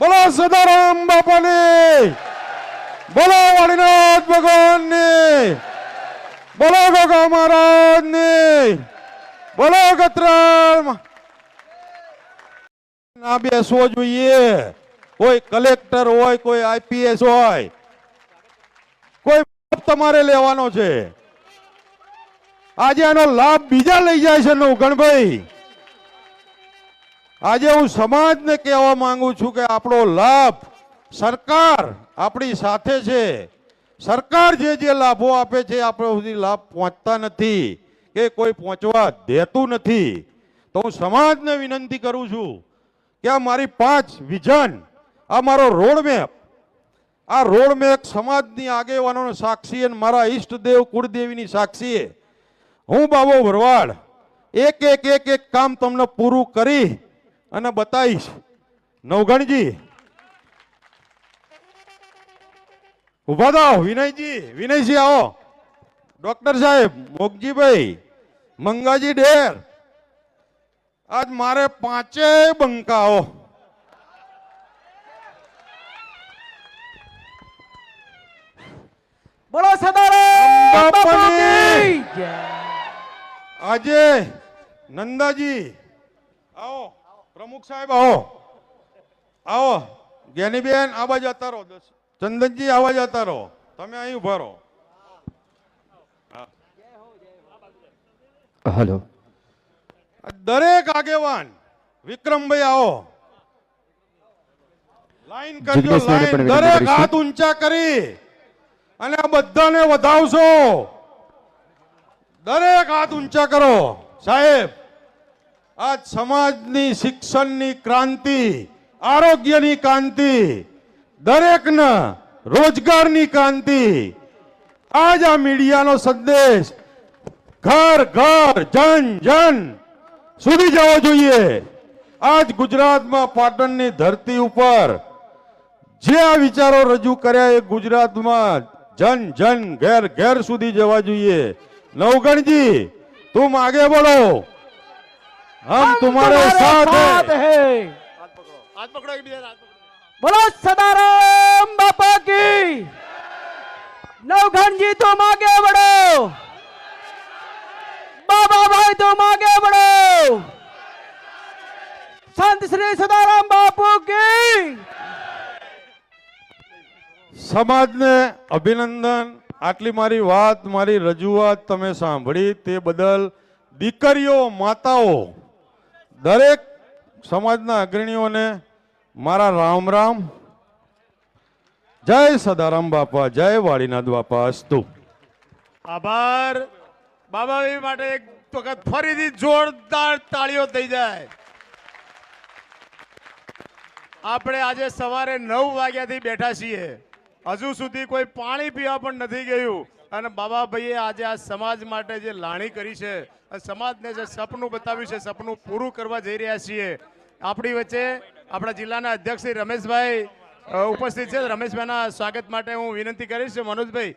બોલો સદારામ બાપાની. બોલો ભગવાન ભગવાનની. બોલો ગોગા મહારાજની. બોલો ગત્રાળ ના બેસવો જોઈએ. કોઈ કલેક્ટર હોય, કોઈ આઈપીએસ હોય. કોઈ તમારે લેવાનો છે. આજે આનો લાભ બીજા લઈ જાય છે નવગણભાઈ. આજે હું સમાજને કહેવા માંગુ છું કે આપણો લાભ સરકાર આપણી સાથે છે. સરકાર જે જે લાભો આપે છે આપણે સુધી લાભ પહોંચતા નથી કે કોઈ પહોંચવા દેતું નથી. તો હું સમાજને વિનંતી કરું છું કે આ મારી પાંચ વિઝન, આ મારો રોડ મેપ આ રોડ મેપ સમાજની આગેવાનોને સાક્ષી અને મારા ઈષ્ટદેવ કુળદેવીની સાક્ષીએ હું બાબો ભરવાડ, એક એક એક એક કામ તમને પૂરું કરી અને બતાવીશ નવગણજી. ઊભા થાવ વિનયજી વિનયજી આવો. ડોક્ટર સાહેબ મોગજીભાઈ મંગાજી ડેર. આજ મારે પાંચેય બંકાઓ. બોલો સદારામ આજે નંદાજી આવો. પ્રમુખ સાહેબ આવો. આવો. જ્ઞાનીબેન આ બાજુ જતા રહો ચંદનજી આવા જતા રહો તમે અહીં ઊભા રહો. હલો. દરેક આગેવાન વિક્રમભાઈ આવો. લાઈન કરજો લાઈન. દરેક હાથ ઊંચા કરી અને આ બધાને વધાવશો. દરેક હાથ ઊંચા કરો. સાહેબ આજ સમાજની શિક્ષણની ક્રાંતિ, આરોગ્યની ક્રાંતિ, દરેકને રોજગારની ક્રાંતિ. આજ આ મીડિયાનો સંદેશ ઘર ઘર, જન જન સુધી જવો જોઈએ. આજ ગુજરાતમાં પાટણની ધરતી ઉપર જે આ વિચારો રજૂ કર્યા એ ગુજરાતમાં જન જન, ઘેર ઘેર સુધી જવા જોઈએ. નવગણજી, તું માગે બોલો. હમ तुम्हारे साथ साथ हैं है બોલો સદારામ બાપા કી નવઘણજી तुम आगे बढ़ो बाबा भाई तुम आगे बढ़ो संत श्री सदाराम बापू की સમાજને અભિનંદન આટલી મારી વાત મારી રજૂઆત તમે સાંભળી તે બદલ દીકરીઓ માતાઓ દરેક સમાજના અગ્રણીઓને મારા રામ રામ. જય સદારામ બાપા, જય વાળીનાથ બાપા, અસ્તુ. આભાર. બાબાભાઈ માટે એક વખત ફરીથી જોરદાર તાળીઓ થઈ જાય. આપણે આજે સવારે નવ વાગ્યાથી બેઠા છીએ. હજુ સુધી કોઈ પાણી પીવા પણ નથી ગયું. અને બાબાભાઈએ આજે આ સમાજ માટે જે લાણી કરી છે સમાજને જે સપનું બતાવ્યું છે સપનું પૂરું કરવા જઈ રહ્યા છીએ. આપણી વચ્ચે આપણા જિલ્લાના અધ્યક્ષ શ્રી રમેશભાઈ ઉપસ્થિત છે. રમેશભાઈના સ્વાગત માટે હું વિનંતી કરીશ. મનોજભાઈ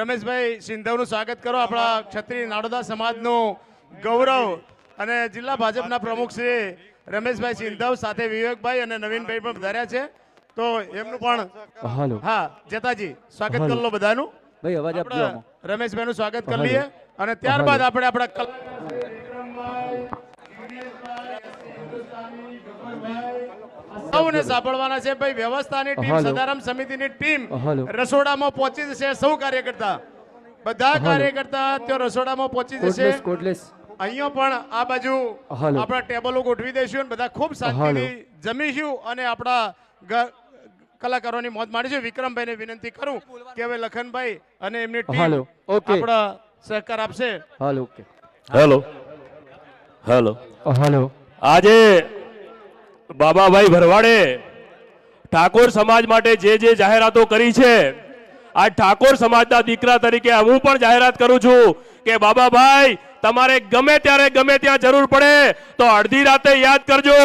રમેશભાઈ સિંધવનું સ્વાગત કરો. આપણા ક્ષત્રિય નાડોદા સમાજનું ગૌરવ અને જિલ્લા ભાજપના પ્રમુખ શ્રી રમેશભાઈ સિંધવ સાથે વિવેકભાઈ અને નવીનભાઈ પણ વધાર્યા છે. તો એમનું પણ હા જતાજી સ્વાગત. કરી લો બધાનું. ભાઈ અવાજ આપજો રમેશભાઈનું સ્વાગત કરી લઈએ અને ત્યારબાદ આપણે આપણા સૌને સાંભળવાના છે ભાઈ વ્યવસ્થાની ટીમ. સદારામ સમિતિની ટીમ રસોડામાં પહોંચી જશે. સૌ કાર્યકર્તા બધા. કાર્યકર્તા ત્યાં રસોડામાં પહોંચી જશે. અહીંયા પણ આ બાજુ. આપણા ટેબલો ગોઠવી દઈશું અને બધા ખૂબ શાંતિથી જમીશું અને આપણા કલાકારોની મોજ માણીશું વિક્રમભાઈને વિનંતી કરું કે હવે લખનભાઈ અને એમની ટીમ ઓકે. આપણા સહકાર આપશે. હાલો ઓકે હેલો. હેલો. હેલો. આજે બાબાભાઈ ભરવાડે ઠાકોર સમાજ માટે જે જે જાહેરાતો કરી છે આ ઠાકોર સમાજના દીકરા તરીકે હું પણ જાહેરાત કરું છું કે બાબાભાઈ તમારે ગમે ત્યારે ગમે ત્યાં જરૂર પડે તો અડધી રાતે યાદ કરજો.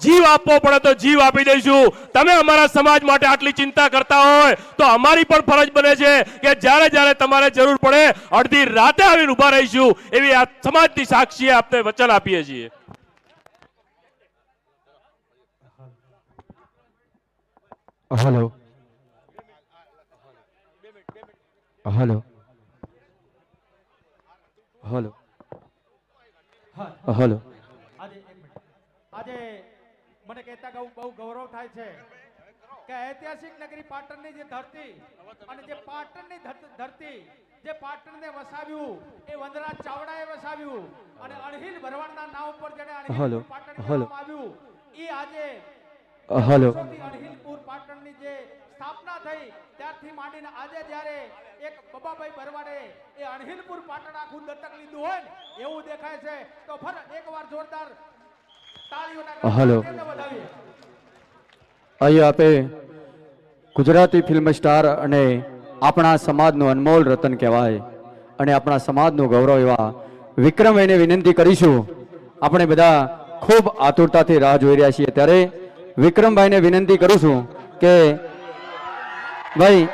જીવ આપવો પડે તો જીવ આપી દઈશું. તમે અમારા સમાજ માટે આટલી ચિંતા કરતા હોય તો અમારી પણ ફરજ બને છે કે જ્યારે જ્યારે તમારે જરૂર પડે, અડધી રાતે આવીને ઊભા રહીશું. એવી આ સમાજની સાક્ષીએ આપને વચન આપીએ છીએ. હલો હલો હલો આજે એક મિનિટ. આજે મને કહેતા ગૌ- બહુ ગૌરવ થાય છે કે ઐતિહાસિક નગરી પાટણની જે ધરતી અને જે પાટણની ધરત- જે પાટણને વસાવ્યું એ વનરાજ ચાવડાએ વસાવ્યું અને અણહિલ ભરવાડના નામ ઉપર જેને હલો, પાટણ આવ્યું એ આજે હલો. અણહિલપુર પાટણની જે સ્થાપના થઈ ત્યારથી માંડીને આજે જ્યારે એક બબાભાઈ ભરવાડે એ અણહિલપુર પાટણ આખું દત્તક લીધું હોય ને એવું દેખાય છે તો ફર એકવાર જોરદાર તાળીઓના હલો. અહીંયા આપે ગુજરાતી ફિલ્મ સ્ટાર અને આપણા સમાજનું અનમોલ રતન કહેવાય અને આપણા સમાજનું ગૌરવ એવા વિક્રમભાઈને વિનંતી કરીશું. આપણે બધા ખૂબ આતુરતાથી રાહ જોઈ રહ્યા છીએ. ત્યારે વિક્રમભાઈને વિનંતી કરું છું કે ભાઈ,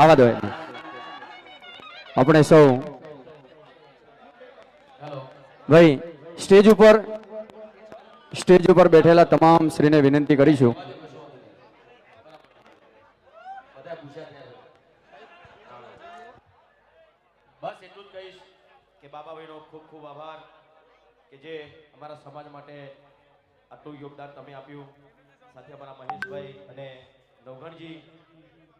આવા દો આપણે સૌ ભાઈ, સ્ટેજ ઉપર સ્ટેજ ઉપર બેઠેલા તમામ શ્રીને વિનંતી કરીશું બસ એટલું જ કહીશ કે બાબાભાઈનો ખૂબ ખૂબ આભાર જે અમારા સમાજ માટે આટલું યોગદાન તમે આપ્યું. સાથે અમારા મહેશભાઈ અને નવગણજી,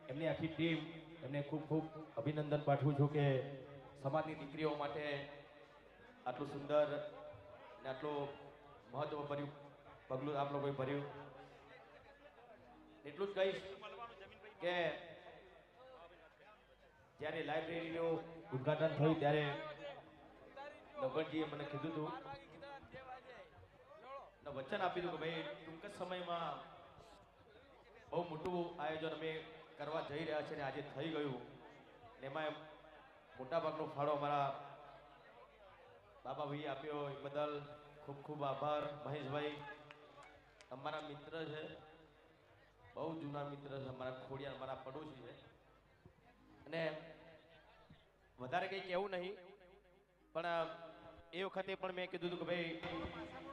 એમની આખી ટીમ, એમને ખૂબ ખૂબ અભિનંદન પાઠવું છું કે સમાજની દીકરીઓ માટે આટલું સુંદર ને આટલું મહત્વ ભર્યું પગલું આપ લોકોએ ભર્યું. એટલું જ કહીશ કે જ્યારે લાઇબ્રેરીનું ઉદ્ઘાટન થયું ત્યારે નવગણજીએ મને કીધું હતું વચન આપ્યું હતું કે ભાઈ, ટૂંક જ સમયમાં બહુ મોટું આયોજન અમે કરવા જઈ રહ્યા છીએ ને આજે થઈ ગયું. એમાં મોટાભાગનો ફાળો અમારા બાબાભાઈએ આપ્યો. એ બદલ ખૂબ ખૂબ આભાર. મહેશભાઈ અમારા મિત્ર છે. બહુ જૂના મિત્ર છે અમારા ખોડિયાર, અમારા પડોશી છે. અને વધારે કંઈ કહેવું નહીં. પણ એ વખતે પણ મેં કીધું હતું કે ભાઈ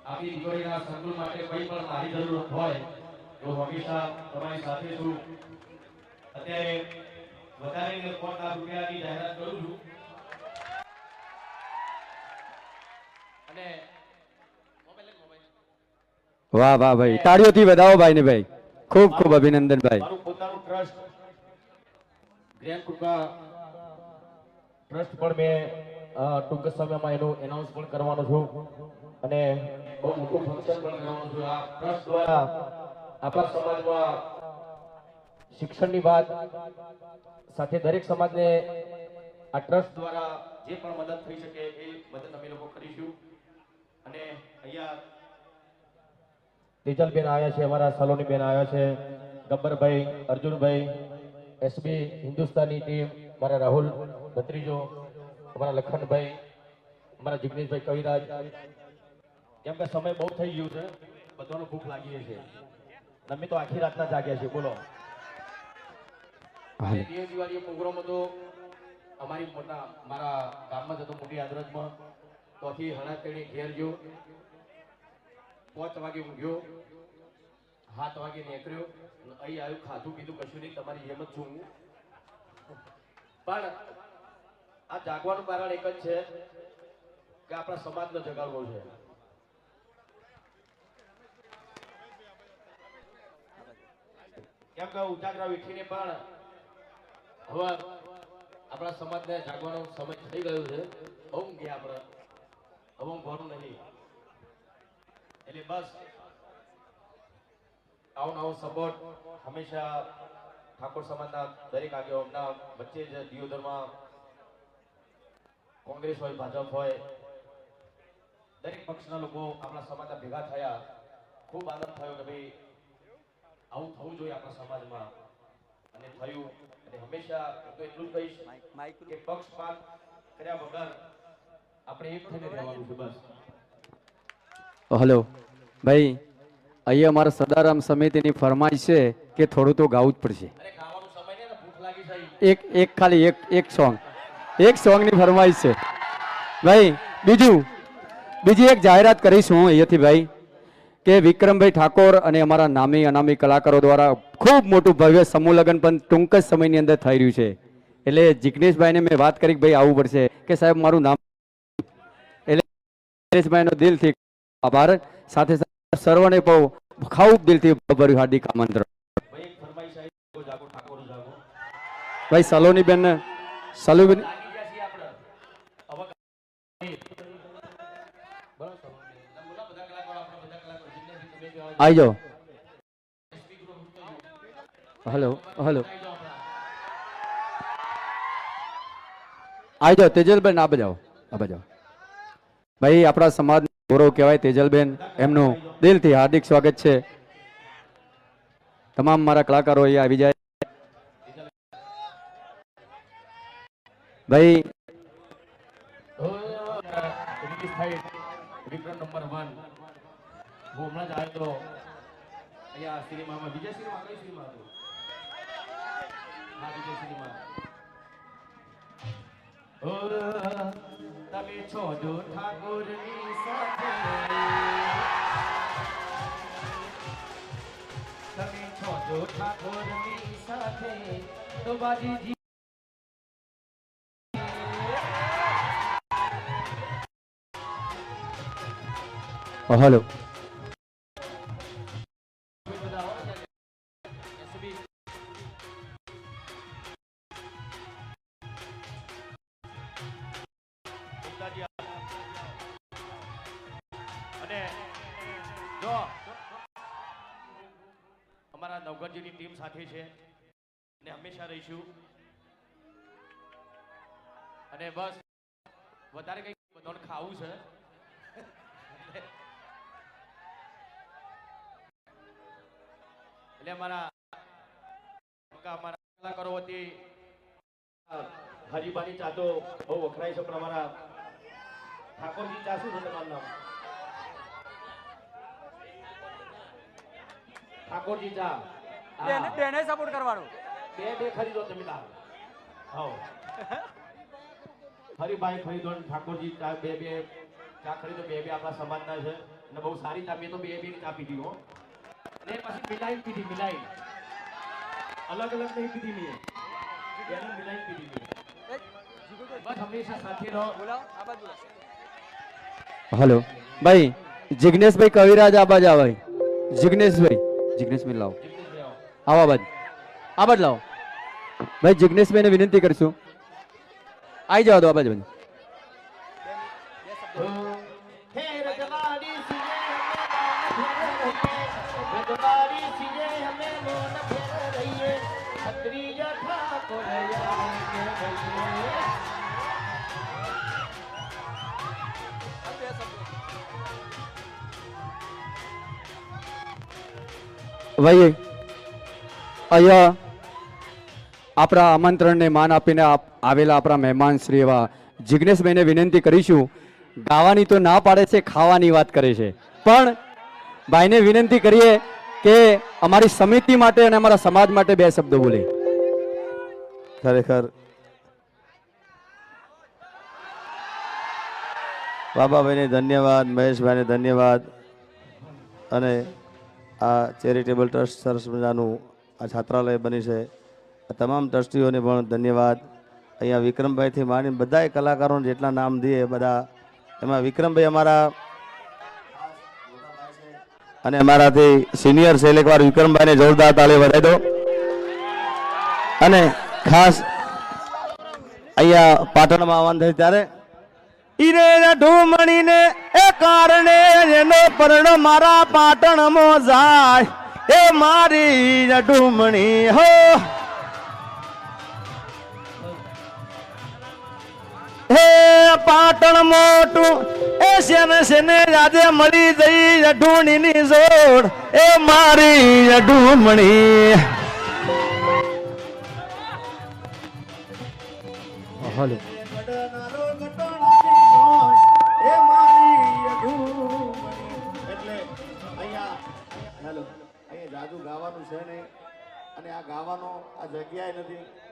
આપણી દીકરીના સંકુલ માટે કંઈ પણ મારી જરૂરત હોય તો હંમેશા તમારી સાથે છું. અત્યારે વધારે ને પાંચ લાખ રૂપિયાની જાહેરાત કરું છું. અને વાહ વાહ ભાઈ. તાળીઓથી વધાવો ભાઈને ભાઈ. ખૂબ ખૂબ અભિનંદન ભાઈ. મારું પોતાનું ટ્રસ્ટ ગ્રેન્ડ કૃપા ટ્રસ્ટ પણ મેં ટૂંક સમયમાં એનું એનાઉન્સ પણ કરવાનો છું. અને બહુ મોટું ફંક્શન પણ કરવાનું છું. આ ટ્રસ્ટ દ્વારા આપણા સમાજમાં શિક્ષણની વાત સાથે દરેક સમાજને આ ટ્રસ્ટ દ્વારા જે પણ મદદ થઈ શકે એ મદદ અમે લોકો કરીશું. અને અહીંયા તેજલબેન આવ્યા છે, અમારા સલોની બેન આવ્યા છે, ગબ્બરભાઈ, અર્જુનભાઈ, એસબી, હિન્દુસ્તાની ટીમ, મારા રાહુલ, ભત્રીજો અમારા લખનભાઈ અમારા જિગ્નેશભાઈ કવિરાજ. કેમ કે સમય બહુ થઈ ગયું છે બધાનો ભૂખ લાગી છે. અમે તો આખી રાતના જાગ્યા છે બોલો. અને દિવાળી પ્રોગ્રામ હતો અમારી મોટા મારા ગામમાં હતો મોટી આદરતમાં તોથી હણા તેડી ઘેર ગયો. પાંચ વાગે ઊંઘ્યો સાત વાગે નીકળ્યો અહીં આવ્યું ખાધું પીધું કશું નહીં તમારી જેમ જ છું હું. પણ આ જાગવાનું કારણ એક જ છે કે આપણા સમાજને જગાડવો છે. કેમ કે ઉજાગરા વીઠીને પણ હવે આપણા સમાજને જાગવાનો સમય થઈ ગયો છે. ઊંઘ્યા આપણે. હવે ઊંઘવાનું નહીં. એટલે બસ. આવો નવો સપોર્ટ હંમેશા ઠાકોર સમાજના દરેક આગેવાનના વચ્ચે જ દિયોદરમાં કોંગ્રેસ હોય ભાજપ હોય દરેક પક્ષના લોકો આપણા સમાજના ભેગા થયા. ખૂબ આનંદ થયો કે ભાઈ આવું થવું જોઈએ આપણા સમાજમાં. અને થયું. અને હંમેશા હું તો એટલું જ કહીશ કે પક્ષપાત કર્યા વગર આપણે એક થઈને રહેવાનું છે બસ. હલો. ભાઈ અહીંયા અમારા સદારામ સમિતિની ફરમાઈશ છે કે થોડું તો ગાવું જ પડશે. એક એક ખાલી એક એક સોંગ એક સોંગની ફરમાઈશ છે. ભાઈ બીજું બીજી એક જાહેરાત કરીશું હું અહીંયાથી ભાઈ કે વિક્રમભાઈ ઠાકોર અને અમારા નામી અનામી કલાકારો દ્વારા ખૂબ મોટું ભવ્ય સમૂહ લગ્ન પણ ટૂંક જ સમયની અંદર થઈ રહ્યું છે. એટલે જિગ્નેશભાઈને મેં વાત કરી ભાઈ આવવું પડશે કે સાહેબ મારું નામ એટલે જિગ્નેશભાઈનો દિલથી આભાર સાથે સાથે સર્વને બહુ ખૂબ દિલથી ભર્યું હાર્દિક આમંત્રણ. ભાઈ સલોની બેન સલુબેન લાગી ગયા છીએ આપણે હવે બરાબર બોલા બધા કલાકારો આપણે બધા કલાકારો જિજ્ઞાસી તમે બી આવો. જાઓ. Hello hello. આવી જાઓ, તેજલબેન આ બજાવો આ બજાવો. ભાઈ, આપણા સમાજ ગૌરવ કહેવાય તેજલબેન. એમનું દિલથી હાર્દિક સ્વાગત છે. તમામ મારા કલાકારો અહીંયા આવી જાય. ભાઈ નંબર હું હમણાં જ અહીંયા સિનેમામાં વિજય સિનેમા, કઈ સિનેમા હતું? હા વિજય સિનેમા. તમે છો જો ઠાકોરની સાથે. તમે છો જો ઠાકોરની સાથે. તો બાજી હલો. અને જો અમારા નવગરજીની ટીમ સાથે છે અને હંમેશા રહીશું. અને બસ, વધારે કઈ બધાને ખાવું છે. એટલે અમારા કલાકારો વતી હરિબાની ચા તો બહુ વખરાય છે પણ અમારા ઠાકોરજી ચા શું છે તમારું નામ? ઠાકોરજી ચા. બેને સપોર્ટ કરવાનો. બે બે ખરીદો તમે તાર હાઉ હરિભાઈ ખરીદો ઠાકોરજી ચા બે બે ચા ખરીદો બે બે આપણા સમાજના છે. અને બહુ સારી ચા મેં તો બે બે ચા પીધી હો. અને પછી મિલાઈ પીધી મિલાઈ. અલગ અલગ નહીં પીધી મેં બેને મિલાઈ પીધી મેં બસ હંમેશા સાથે રહો. હલો. ભાઈ જિગ્નેશભાઈ કવિરાજ આ બાજુ આવા જિગ્નેશભાઈ. જિગ્નેશભાઈ લાવો. જિગ્નેશભાઈ આવો. આવો આ બાજુ. આ બાજુ લાવો. ભાઈ જિગ્નેશભાઈને વિનંતી કરશું. આવી જાવ દો આ બાજુ બધું. ભાઈ અહીંયા આપણા આમંત્રણને માન આપીને આવેલા આપણા મહેમાન શ્રી એવા જિગ્નેશભાઈને વિનંતી કરીશું, ગાવાની તો ના પાડે છે, ખાવાની વાત કરે છે. પણ ભાઈને વિનંતી કરીએ કે અમારી સમિતિ માટે અને અમારા સમાજ માટે બે શબ્દો બોલે. ખરેખર. બાબાભાઈને ધન્યવાદ, મહેશભાઈને ધન્યવાદ અને આ ચેરિટેબલ ટ્રસ્ટ સરસ મજાનું આ છાત્રાલય બની છે. આ તમામ ટ્રસ્ટીઓને પણ ધન્યવાદ. અહીંયા વિક્રમભાઈથી માંડીને બધાએ કલાકારોને જેટલા નામ દઈએ બધા, એમાં વિક્રમભાઈ અમારા અને અમારાથી સિનિયર છે એકવાર વિક્રમભાઈને જોરદાર તાળી વધારી દો. અને ખાસ અહીંયા પાટણમાં આવવાનું થયું ત્યારે ઈરે ઢુમણીને એ કારણે એનો પર્ણ મારા પાટણમાં જાય. એ મારી ઢુમણી હો. હે પાટણ મોટું એ શેને શેને આજે મળી જઈ ઢુણીની જોડ એ મારી અઢુમણી. હલો. ગાવાનું છે ને અને આ ગાવાનો આ જગ્યાએ નથી.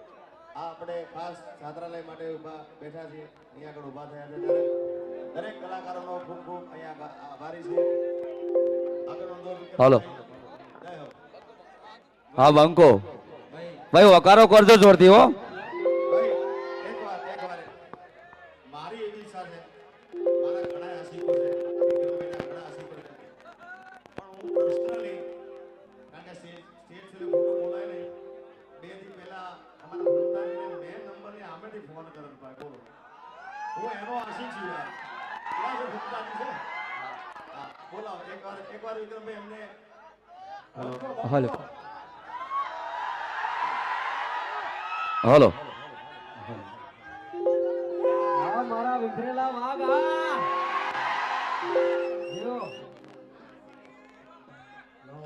આ આપણે ખાસ છાત્રાલય માટે ઊભા બેઠા છીએ. અહીંયા આગળ ઊભા થયા છે ત્યારે દરેક કલાકારોનો ખૂબ ખૂબ અહીંયા આભારી છે હલો. હા. વાંકો ભાઈ. વકારો કરજો જોરથી હો. હલો હલો મારા વિખરેલા વાઘા જો નો